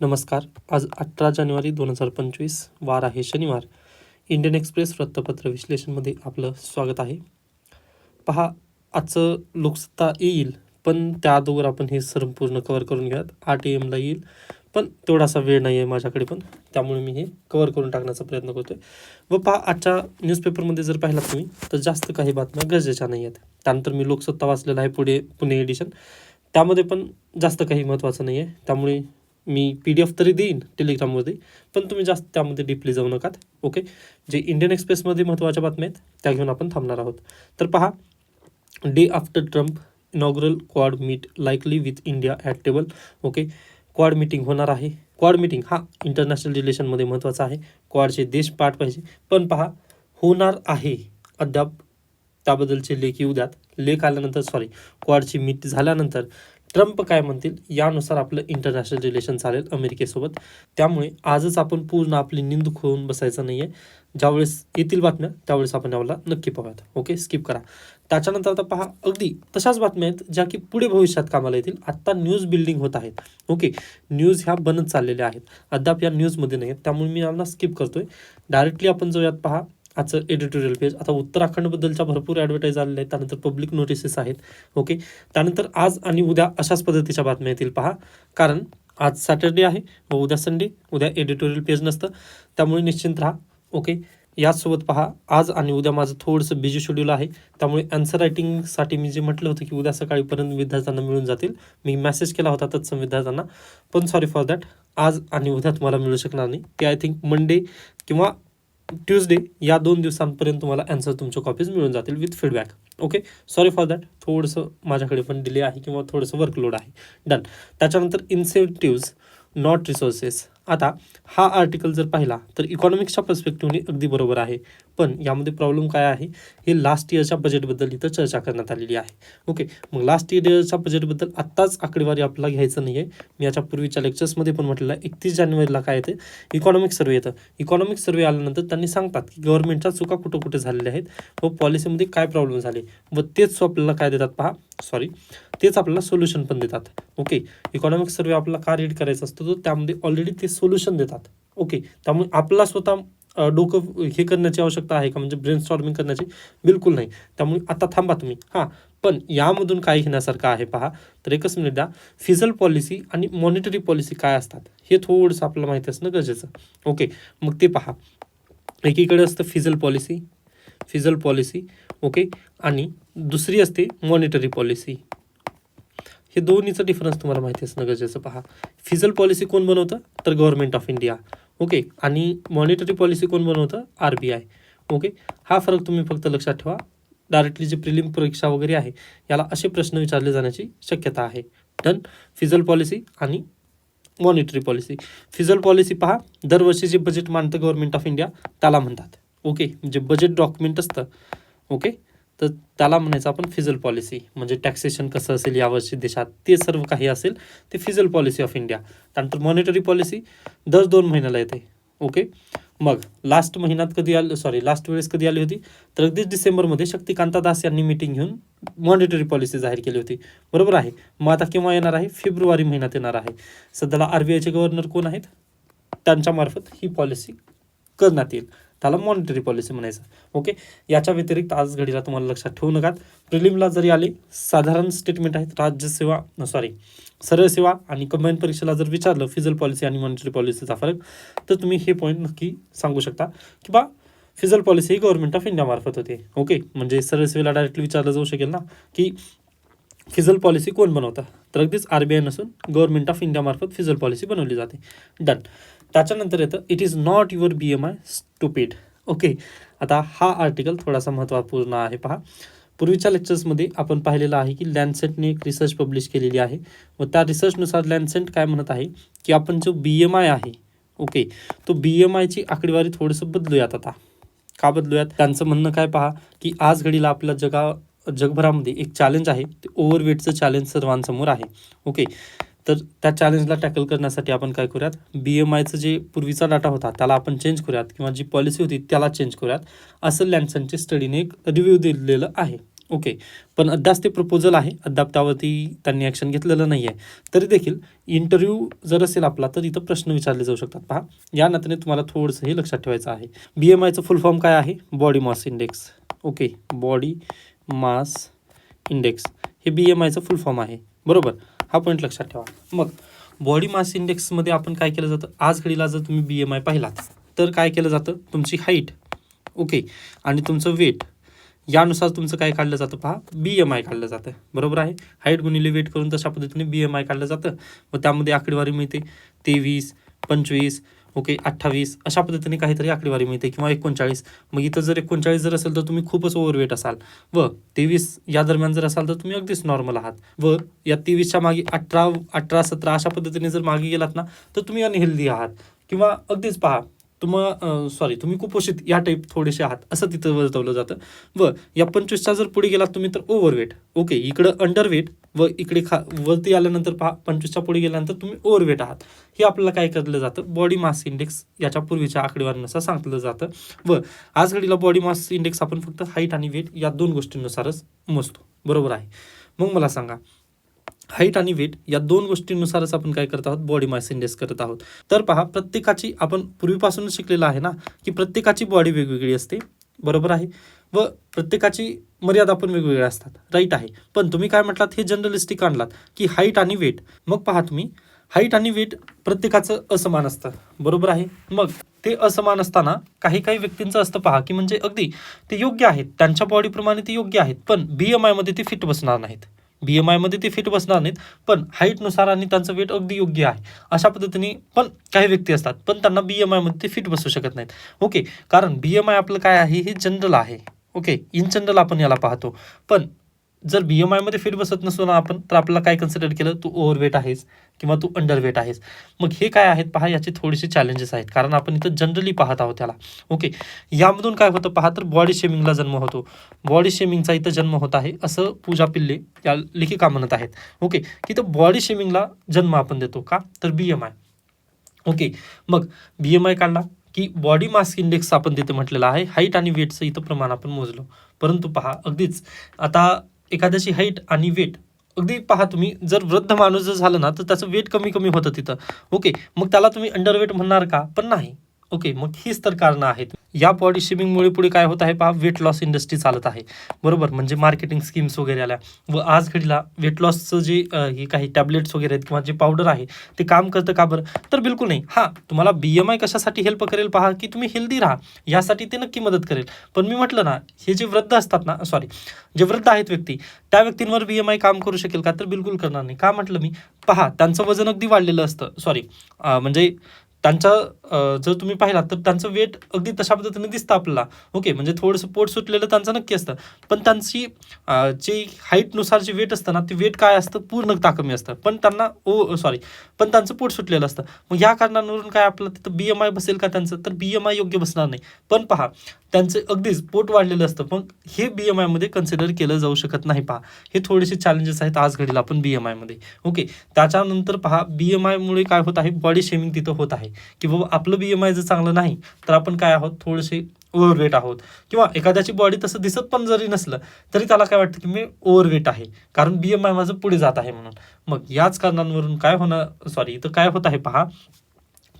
नमस्कार. आज अठरा जानेवारी दोन हजार पंचवीस वार आहे शनिवार. इंडियन एक्सप्रेस वृत्तपत्र विश्लेषणमध्ये आपलं स्वागत आहे. पहा आजचं लोकसत्ता येईल पण त्या अगोदर आपण हे संपूर्ण कवर करून घ्यात. आठ ए एमला येईल पण तेवढासा वेळ नाही आहे माझ्याकडे पण. त्यामुळे मी हे कवर करून टाकण्याचा प्रयत्न करतो आहे व पहा आजच्या न्यूजपेपरमध्ये जर पाहिला तुम्ही तर जास्त काही बातम्या गरजेच्या नाही आहेत त्यानंतर मी लोकसत्ता वाचलेला आहे पुढे पुणे एडिशन त्यामध्ये पण जास्त काही महत्त्वाचं नाही आहे त्यामुळे मी पी डी एफ तरी देईन टेलिग्राममध्ये पण तुम्ही जास्त त्यामध्ये डीपली जाऊ नकात ओके जे इंडियन एक्सप्रेसमध्ये महत्त्वाच्या बातम्या आहेत त्या घेऊन आपण थांबणार आहोत. तर पहा day after Trump inaugural quad meet likely with India at table okay quad meeting होणार आहे. क्वाड मीटिंग हा इंटरनॅशनल रिलेशनमध्ये महत्त्वाचा आहे. क्वाडचे देश पाठ पाहिजे. पण पहा होणार आहे. अद्याप त्याबद्दलचे लेख येऊ द्यात. लेख आल्यानंतर सॉरी क्वाडची मीट झाल्यानंतर ट्रम्प काय म्हणतील यानुसार आपलं इंटरनॅशनल रिलेशन चालेल अमेरिकेसोबत. त्यामुळे आजच आपण पूर्ण आपली निंद खोळून बसायचं नाही आहे ज्यावेळेस येतील बातम्या त्यावेळेस आपण याला नक्की पाहूयात. ओके? स्किप करा. त्याच्यानंतर आता पहा अगदी तशाच बातम्या आहेत ज्या की पुढे भविष्यात कामाला येतील. आत्ता न्यूज बिल्डिंग होत आहेत. ओके? न्यूज ह्या बनत चाललेल्या आहेत. अद्याप या न्यूजमध्ये नाही आहेत त्यामुळे मी यांना स्किप करतोय. डायरेक्टली आपण जाऊयात पहा. आजचं एडिटोरियल पेज आता उत्तराखंडबद्दलच्या भरपूर ॲडव्हर्टाईज आलेल्या आहेत. त्यानंतर पब्लिक नोटिसेस आहेत. ओके त्यानंतर आज आणि उद्या अशाच पद्धतीच्या बातम्या येतील. पहा. कारण आज सॅटर्डे आहे व उद्या संडे उद्या एडिटोरियल पेज नसतं. त्यामुळे निश्चिंत राहा. ओके याचसोबत पहा. आज आणि उद्या माझं थोडंसं बिझी शेड्यूल आहे. त्यामुळे आन्सर रायटिंगसाठी मी जे म्हटलं होतं की उद्या सकाळीपर्यंत विद्यार्थ्यांना मिळून जातील. मी मेसेज केला होता तत्सम विद्यार्थ्यांना. पण सॉरी फॉर दॅट आज आणि उद्या तुम्हाला मिळू शकणार नाही. ते आय थिंक मंडे किंवा ट्यूजडे या दोन दिवसांपर्यंत तुम्हाला अँसर तुमच्या कॉपीज मिळून जातील with feedback okay sorry for that थोडंसं माझ्याकडे पण डिले आहे किंवा थोडंसं वर्कलोड आहे. डन त्याच्यानंतर इन्सेंटिव्ज नॉट रिसोर्सेस आता हा आर्टिकल जर पाहिला तर इकॉनॉमिक्सच्या पर्स्पेक्टिव्हने अगदी बरोबर आहे. पण यामध्ये प्रॉब्लेम काय आहे? हे लास्ट इयरच्या बजेटबद्दल इथं चर्चा करण्यात आलेली आहे. ओके मग लास्ट इयरच्या बजेटबद्दल आत्ताच आकडेवारी आपल्याला घ्यायचं नाही आहे मी याच्या पूर्वीच्या लेक्चर्समध्ये पण म्हटलेलं आहे एकतीस जानेवारीला काय येते? इकॉनॉमिक सर्वे येतं. इकॉनॉमिक सर्वे आल्यानंतर त्यांनी सांगतात की गव्हर्नमेंटच्या चुका कुठं कुठे झालेल्या आहेत व पॉलिसीमध्ये काय प्रॉब्लेम झाले? व तेच आपल्याला काय देतात पहा? सॉरी तेच आपल्याला सोल्युशन पण देतात. ओके इकॉनॉमिक सर्वे आपल्याला का रीड करायचा असतो? तर त्यामध्ये ऑलरेडी ते सोल्युशन देतात. ओके त्यामुळे आपला स्वतः डोकं हे करण्याची आवश्यकता आहे का? म्हणजे ब्रेन स्टॉर्मिंग करण्याची? बिलकुल नाही. त्यामुळे आता थांबा तुम्ही. हां. पण यामधून काय घेण्यासारखं आहे पहा. तर एकच मिनिट द्या. फिजल पॉलिसी आणि मॉनिटरी पॉलिसी काय असतात? हे थोडंसं आपल्याला माहिती असणं गरजेचं. ओके मग ते पहा. एकीकडे असतं fiscal policy fiscal policy okay आणि दुसरी असते मॉनिटरी पॉलिसी हे दोन्हीचं डिफरन्स तुम्हाला माहिती असणं गरजेचं. पहा फिजल पॉलिसी कोण बनवतं? तर गव्हर्नमेंट ऑफ इंडिया ओके आणि मॉनिटरी पॉलिसी कोण बनवतं? आर बी आय ओके हा फरक तुम्ही फक्त लक्षात ठेवा. डायरेक्टली जी प्रिलिम परीक्षा वगैरे आहे याला असे प्रश्न विचारले जाण्याची शक्यता आहे. डन फिजल पॉलिसी आणि मॉनिटरी पॉलिसी फिजल पॉलिसी पहा दरवर्षी जे बजेट मांडतं गव्हर्नमेंट ऑफ इंडिया त्याला म्हणतात. ओके जे बजेट डॉक्युमेंट असतं. ओके तर त्याला म्हणायचं आपण फिजल पॉलिसी म्हणजे टॅक्सेशन कसं असेल यावर्षी देशात ते सर्व काही असेल ते फिजल पॉलिसी ऑफ इंडिया. त्यानंतर मॉनिटरी पॉलिसी दर दोन महिन्याला येते. ओके मग लास्ट महिन्यात कधी आलं सॉरी लास्ट वेळेस कधी आली होती? तर अगदीच डिसेंबरमध्ये शक्तिकांता दास यांनी मिटिंग घेऊन मॉनिटरी पॉलिसी जाहीर केली होती. बरोबर आहे? मग आता केव्हा येणार आहे? फेब्रुवारी महिन्यात येणार आहे. सध्याला आर बी आयचे गव्हर्नर कोण आहेत? त्यांच्यामार्फत ही पॉलिसी करण्यात येईल. त्याला मॉनिटरी पॉलिसी म्हणायचं. ओके याच्या व्यतिरिक्त आज घडीला तुम्हाला लक्षात ठेवू नका. प्रिलिमला जरी आले साधारण स्टेटमेंट आहेत राज्यसेवा सॉरी सरळ सेवा आणि कंबाईन परीक्षेला जर विचारलं फिजल पॉलिसी आणि मॉनिटरी पॉलिसीचा फरक तर तुम्ही हे पॉईंट नक्की सांगू शकता की बा फिजल पॉलिसी ही गव्हर्नमेंट ऑफ इंडियामार्फत होते. ओके म्हणजे सरळ सेवेला डायरेक्टली विचारलं जाऊ शकेल ना की फिजल पॉलिसी कोण बनवतं? तर अगदीच आर बी आय नसून गव्हर्नमेंट ऑफ इंडियामार्फत फिजल पॉलिसी बनवली जाते. डन त्याच्यानंतर येतं it is not your B M I stupid okay आता हा आर्टिकल थोडासा महत्त्वपूर्ण आहे पहा. पूर्वीच्या लेक्चर्समध्ये आपण पाहिलेलं आहे की लँडसेटने एक रिसर्च पब्लिश केलेली आहे. व त्या रिसर्चनुसार लँडसेट काय म्हणत आहे? की आपण जो बी एम आय आहे ओके तो बी एम आयची आकडेवारी थोडंसं बदलूयात आता. का बदलूयात? त्यांचं म्हणणं काय पहा की आज घडीला आपल्या जगा जगभरामध्ये एक चॅलेंज आहे. ते ओव्हरवेटचं चॅलेंज सर्वांसमोर आहे. ओके तर त्या चॅलेंजला टॅकल करण्यासाठी आपण काय करूयात? बी एम आयचं जे पूर्वीचा डाटा होता त्याला आपण चेंज करूयात किंवा जी पॉलिसी होती त्याला चेंज करूयात. असं लँडसनच्या स्टडीने एक रिव्ह्यू दिलेलं आहे. ओके पण अद्याप ते प्रपोजल आहे. अद्याप त्यावरती त्यांनी ॲक्शन घेतलेलं नाही आहे तरी देखील इंटरव्ह्यू जर असेल आपला तर इथं प्रश्न विचारले जाऊ शकतात. पहा या नात्याने तुम्हाला थोडंसं हे लक्षात ठेवायचं आहे. बी एम आयचं फुल फॉर्म काय आहे? Body mass index okay body mass index हे बी एम आयचं फुल फॉर्म आहे. बरोबर? हा पॉईंट लक्षात ठेवा. मग बॉडी मास इंडेक्समध्ये आपण काय केलं जातं? आज घडीला जर तुम्ही बी एम आय पाहिलात तर काय केलं जातं? तुमची हाईट ओके आणि तुमचं वेट यानुसार तुमचं काय काढलं जातं? पहा बी एम आय काढलं जातं. बरोबर आहे? हाईट गुणिले वेट करून तशा पद्धतीने बी एम आय काढलं जातं. व त्यामध्ये आकडेवारी मिळते. तेवीस पंचवीस ओके अठ्ठावीस अशा पद्धतीने काहीतरी आकडेवारी मिळते किंवा एकोणचाळीस. मग इथं जर एकोणचाळीस जर असेल तर तुम्ही खूपच ओव्हरवेट असाल. व तेवीस या दरम्यान जर असाल तर तुम्ही अगदीच नॉर्मल आहात. व या तेवीसच्या मागे अठरा अठरा सतरा अशा पद्धतीने जर मागे गेलात ना तर तुम्ही अनहेल्दी आहात. किंवा अगदीच पहा तुम्हा सॉरी तुम्ही कुपोषित या टाईप थोडेसे आहात असं तिथं वर्तवलं जातं. व या पंचवीसचा जर पुढे गेलात तुम्ही तर ओव्हरवेट ओके इकडं अंडरवेट व इकडे खा वरती आल्यानंतर पहा पंचवीसच्या पुढे गेल्यानंतर तुम्ही ओव्हरवेट आहात. हे आपल्याला काय करलं जातं? बॉडी मास इंडेक्स याच्या पूर्वीच्या आकडेवारीनुसार सांगितलं जातं. व आज घडीला बॉडी मास इंडेक्स आपण फक्त हाईट आणि वेट या दोन गोष्टींनुसारच मोजतो. बरोबर आहे. मग मला सांगा हाईट आणि वेट या दोन गोष्टींनुसारच आपण काय करत आहोत? बॉडी मास इंडेक्स करत आहोत. तर पहा प्रत्येकाची आपण पूर्वीपासूनच शिकलेलं आहे ना की प्रत्येकाची बॉडी वेगवेगळी असते. बरोबर आहे? व प्रत्येकाची मर्यादा पण वेगवेगळ्या असतात. राईट आहे. पण तुम्ही काय म्हटलात? हे जनरलिस्टिक आणलात की हाईट आणि वेट मग पहा तुम्ही हाईट आणि वेट प्रत्येकाचं असमान असतं. बरोबर आहे? मग ते असमान असताना काही काही व्यक्तींचं असतं पहा की म्हणजे अगदी ते योग्य आहेत. त्यांच्या बॉडीप्रमाणे ते योग्य आहेत. पण बी एम आयमध्ये ते फिट बसणार नाहीत. बी एम आयमध्ये ते फिट बसणार नाहीत पण हाईटनुसार आणि त्यांचं वेट अगदी योग्य आहे. अशा पद्धतीने पण काही व्यक्ती असतात पण त्यांना बी एम आयमध्ये ते फिट बसू शकत नाहीत. ओके कारण बी एम आय आपलं काय आहे? हे जनरल आहे. ओके इन जनरल आपण याला पाहतो. पण जर बी एम आयमध्ये फिट बसत नसतो ना आपण तर आपल्याला काय कन्सिडर केलं? तू ओव्हरवेट आहेस किंवा तू अंडरवेट आहेस. मग हे काय आहेत? पहा याचे थोडेसे चॅलेंजेस आहेत. कारण आपण इथं जनरली पाहत आहोत त्याला ओके यामधून काय होतं पहा तर बॉडी शेमिंगला जन्म होतो. बॉडी शेमिंगचा इथं जन्म होत आहे असं पूजा पिल्ले या लेखिका म्हणत आहेत. ओके की तर बॉडी शेमिंगला जन्म आपण देतो का? तर बी एम आय ओके मग बी एम आय काढला की बॉडी मास इंडेक्स आपण तिथे म्हटलेलं आहे. हाईट आणि वेटचं इथं प्रमाण आपण मोजलो. परंतु पहा अगदीच आता एखाद्याची हाईट आणि वेट अगदी पहा तुम्ही जर वृद्ध माणूस जर झालं ना तर त्याचं वेट कमी कमी होतं तिथं. ओके मग त्याला तुम्ही अंडरवेट म्हणणार का? पण नाही. ओके मग हीच तर कारणं आहेत. या बॉडी शेमिंगमुळे पुढे काय होत आहे पहा वेट लॉस इंडस्ट्री चालत आहे. बरोबर? म्हणजे मार्केटिंग स्कीम्स वगैरे आल्या. व आज घडीला वेट लॉसचं जे हे काही टॅबलेट्स वगैरे आहेत किंवा जे पावडर आहे ते काम करतं का बरं? तर बिलकुल नाही. हां तुम्हाला बी एम आय कशासाठी हेल्प करेल पहा की तुम्ही हेल्दी राहा. यासाठी ते नक्की मदत करेल. पण मी म्हटलं ना हे जे वृद्ध असतात ना सॉरी जे वृद्ध आहेत व्यक्ती त्या व्यक्तींवर बी एम आय काम करू शकेल का? तर बिलकुल करणार नाही. का म्हटलं मी? पहा त्यांचं वजन अगदी वाढलेलं असतं. सॉरी म्हणजे त्यांचं जर तुम्ही पाहिलात तर त्यांचं वेट अगदी तशा पद्धतीने दिसतं आपल्याला. ओके म्हणजे थोडंसं पोट सुटलेलं त्यांचं नक्की असतं. पण त्यांची जी जे हाईटनुसार जे वेट असतं ना ते वेट काय असतं? पूर्ण कमी असतं. पण त्यांना ओ सॉरी पण त्यांचं पोट सुटलेलं असतं. मग या कारणांवरून काय आपलं तिथं बी एम आय बसेल का त्यांचं? तर बी एम आय योग्य बसणार नाही. पण पहा त्यांचं अगदीच पोट वाढलेलं असतं. मग हे बी एम आयमध्ये कन्सिडर केलं जाऊ शकत नाही पहा. हे थोडेसे चॅलेंजेस आहेत आज घडीला आपण बी एम आयमध्ये ओके त्याच्यानंतर पहा बी एम आयमुळे काय होत आहे? बॉडी शेमिंग तिथं होत आहे. की बाबा आपलं बी एम आय जर चांगलं नाही तर आपण काय आहोत? थोडेसे ओव्हरवेट आहोत. किंवा एखाद्याची बॉडी तसं दिसत पण जरी नसलं तरी त्याला काय वाटतं की मी ओव्हरवेट आहे. कारण बी एम आय माझं पुढे जात आहे म्हणून. मग याच कारणांवरून काय होणार सॉरी इथं काय होत आहे पहा?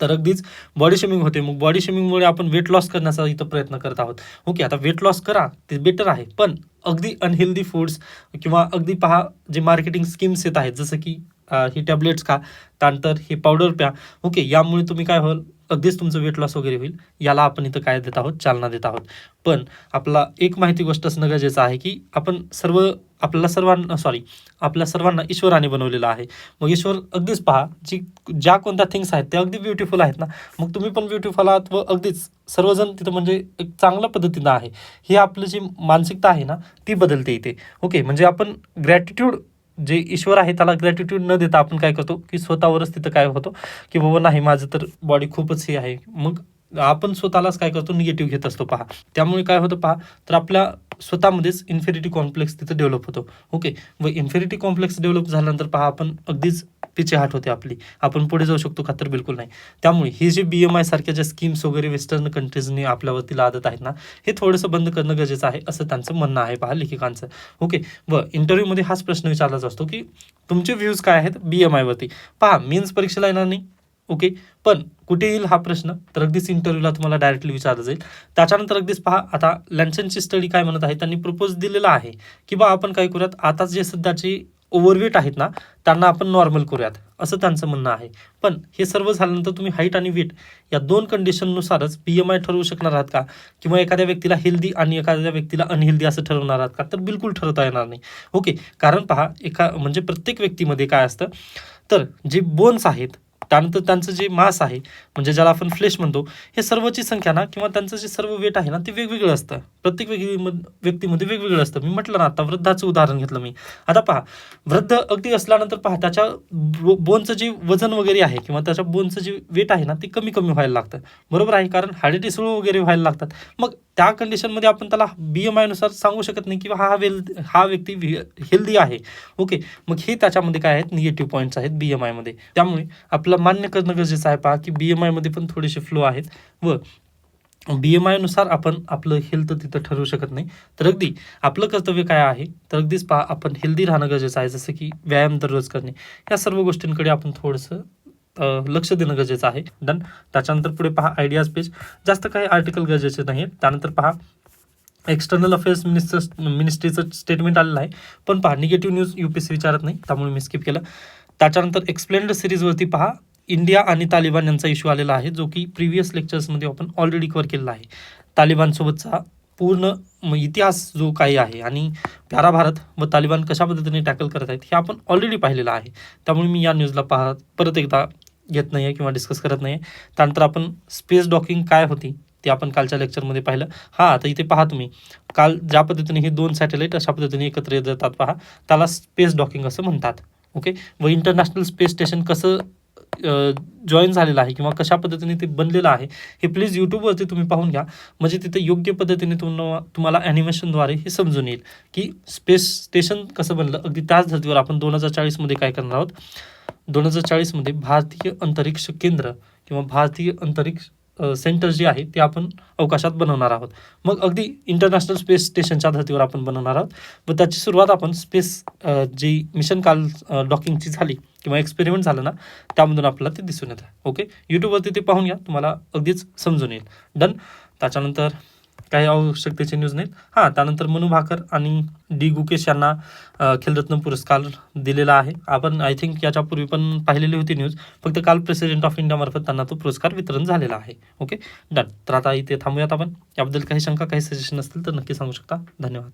तर अगदीच बॉडी शेमिंग होते. मग बॉडी शेमिंगमुळे आपण वेट लॉस करण्याचा इथं प्रयत्न करत आहोत. ओके आता वेट लॉस करा ते बेटर आहे. पण अगदी अनहेल्दी फूड्स किंवा अगदी पहा जे मार्केटिंग स्कीम्स येत आहेत जसं की ही टॅबलेट्स खा त्यानंतर हे पावडर प्या. ओके यामुळे तुम्ही काय व्हाल अगदीच तुमचं वेट लॉस वगैरे होईल. याला आपण इथं काय देत आहोत? चालना देत आहोत. पण आपला एक माहिती गोष्ट असणं गरजेचं आहे की आपण सर्व आपल्याला सर्वांना सॉरी आपल्या सर्वांना ईश्वराने बनवलेलं आहे. मग ईश्वर अगदीच पहा जी ज्या कोणत्या थिंग्स आहेत त्या अगदी ब्युटिफुल आहेत ना. मग तुम्ही पण ब्युटिफुल आहात व अगदीच सर्वजण तिथं म्हणजे एक चांगल्या पद्धतीनं आहे. ही आपली जी मानसिकता आहे ना ती बदलते इथे. ओके म्हणजे आपण ग्रॅटिट्यूड जे ईश्वर आहे त्याला ग्रॅटिट्यूड न देता आपण काय करतो की स्वतःवरच तिथं काय होतो की बाबा नाही माझं तर बॉडी खूपच हे आहे. मग आपण स्वतःलाच काय करतो? निगेटिव्ह घेत असतो. पहा. त्यामुळे काय होतं पहा तर आपल्या स्वतःमध्येच इन्फेरिटी कॉम्प्लेक्स तिथं डेव्हलप होतो. ओके व इन्फेरिटी कॉम्प्लेक्स डेव्हलप झाल्यानंतर पहा आपण अगदीच पिछेहाट होते आपली. आपण पुढे जाऊ शकतो का तर बिलकुल नाही. त्यामुळे ही जी बी एम आय सारख्या ज्या स्कीम्स वगैरे वेस्टर्न कंट्रीजनी आपल्यावरती लादत आहेत ना हे थोडंसं बंद करणं गरजेचं आहे असं त्यांचं म्हणणं आहे पहा लेखिकांचं. ओके व इंटरव्ह्यूमध्ये हाच प्रश्न विचारला असतो की तुमचे व्ह्यूज काय आहेत बी एम आयवरती पहा मेन्स परीक्षेला येणार नाही. ओके पण कुठे येईल हा प्रश्न? तर अगदीच इंटरव्ह्यूला तुम्हाला डायरेक्टली विचारलं जाईल. त्याच्यानंतर अगदीच पहा आता लँचनची स्टडी काय म्हणत आहे? त्यांनी प्रपोज दिलेला आहे की बा आपण काय करूयात? आता जे सध्याची ओव्हरवेट आहेत ना त्यांना आपण नॉर्मल करूयात असं त्यांचं म्हणणं आहे. पण हे सर्व झाल्यानंतर तुम्ही हाईट आणि वेट या दोन कंडिशननुसारच बी एम आय ठरवू शकणार आहात का? किंवा एखाद्या व्यक्तीला हेल्दी आणि एखाद्या व्यक्तीला अनहेल्दी असं ठरवणार आहात का? तर बिलकुल ठरवता येणार नाही. ओके कारण पहा एका म्हणजे प्रत्येक व्यक्तीमध्ये काय असतं? तर जे बोन्स आहेत त्यानंतर त्यांचं जे मास आहे म्हणजे ज्याला आपण फ्लेश म्हणतो हे सर्वची संख्या ना किंवा त्यांचं जे सर्व वेट आहे ना ते वेगवेगळं असतं. प्रत्येक वेगळी व्यक्तीमध्ये वेगवेगळं असतं. मी म्हटलं ना आता वृद्धाचं उदाहरण घेतलं मी. आता पहा वृद्ध अगदी असल्यानंतर पहा त्याच्या बो- बोनचं जे वजन वगैरे आहे किंवा त्याच्या बोनचं जे वेट आहे ना ते कमी कमी व्हायला लागतं. बरोबर आहे कारण हाडे टिसळू वगैरे व्हायला लागतात. मग त्या कंडिशनमध्ये आपण त्याला बी एम आयनुसार सांगू शकत नाही किंवा हा हा वेल हा व्यक्ती हेल्दी आहे. ओके मग हे त्याच्यामध्ये काय आहेत? निगेटिव्ह पॉईंट्स आहेत बी एम आयमध्ये त्यामुळे आपलं मान्य करणं गरजेचं आहे. पहा की बी एम आयमध्ये पण थोडेसे फ्लो आहेत व बी एम आयनुसार आपण आपलं हेल्थ तिथं ठरवू शकत नाही. तर अगदी आपलं कर्तव्य काय आहे? तर अगदीच पहा आपण हेल्दी राहणं गरजेचं आहे. जसं की व्यायाम दररोज करणे. या सर्व गोष्टींकडे आपण थोडंसं लक्ष देणं गरजेचं आहे. डन त्याच्यानंतर पुढे पहा आयडियाज पेज जास्त काही आर्टिकल गरजेचे नाही त्यानंतर पहा एक्सटर्नल अफेअर्स मिनिस्टर मिनिस्ट्रीचं स्टेटमेंट आलेलं आहे. पण पहा negative news U P C विचारत नाही. त्यामुळे मी स्किप केलं. त्याच्यानंतर एक्सप्लेंड सिरीजवरती पहा. इंडिया आणि तालिबान यांचा इश्यू आलेला आहे जो की प्रिव्हियस लेक्चर्समध्ये आपण ऑलरेडी कव्हर केलेला आहे. तालिबानसोबतचा पूर्ण म- इतिहास जो काही आहे आणि प्यारा भारत व तालिबान कशा पद्धतीने टॅकल करत आहेत हे आपण ऑलरेडी पाहिलेलं आहे. त्यामुळे मी या न्यूजला पाहत परत एकदा घेत नाही आहे किंवा डिस्कस करत नाही आहे त्यानंतर आपण स्पेस डॉकिंग काय होती ते आपण कालच्या लेक्चरमध्ये पाहिलं. हां आता इथे पहा तुम्ही. काल ज्या पद्धतीने हे दोन सॅटेलाईट अशा पद्धतीने एकत्र येत जातात पहा त्याला स्पेस डॉकिंग असं म्हणतात. ओके व इंटरनॅशनल स्पेस स्टेशन कसं जॉईन झालेलं आहे किंवा कशा पद्धतीने ते बनलेलं आहे हे प्लीज यूट्यूबवरती तुम्ही पाहून घ्या. म्हणजे तिथे योग्य पद्धतीने तुम्हाला तुम्हाला ॲनिमेशनद्वारे हे समजून येईल की स्पेस स्टेशन कसं बनलं. अगदी त्याच धर्तीवर आपण दोन हजार चाळीसमध्ये काय करणार आहोत? दोन हजार चाळीसमध्ये भारतीय अंतरिक्ष केंद्र किंवा भारतीय अंतरिक्ष सेंटर जे आहे ते आपण अवकाशात बनवणार आहोत. मग अगदी इंटरनॅशनल स्पेस स्टेशनच्या धर्तीवर आपण बनवणार आहोत. व त्याची सुरुवात आपण स्पेस जी मिशन काल डॉकिंगची झाली किंवा एक्सपेरिमेंट झालं ना त्यामधून आपल्याला ते दिसून येतं. ओके यूट्यूबवरती ते पाहून घ्या तुम्हाला अगदीच समजून येईल. डन त्याच्यानंतर काही आवश्यकतेचे न्यूज नाहीत. हां त्यानंतर मनु भाकर आणि डी गुकेश यांना खेलरत्न पुरस्कार दिलेला आहे. आपण आय थिंक याच्यापूर्वी पण पाहिलेली होती न्यूज फक्त काल प्रेसिडेंट ऑफ इंडियामार्फत त्यांना तो पुरस्कार वितरण झालेला आहे. ओके डन तर आता इथे थांबूयात आपण. याबद्दल काही शंका काही सजेशन असतील तर नक्की सांगू शकता. धन्यवाद.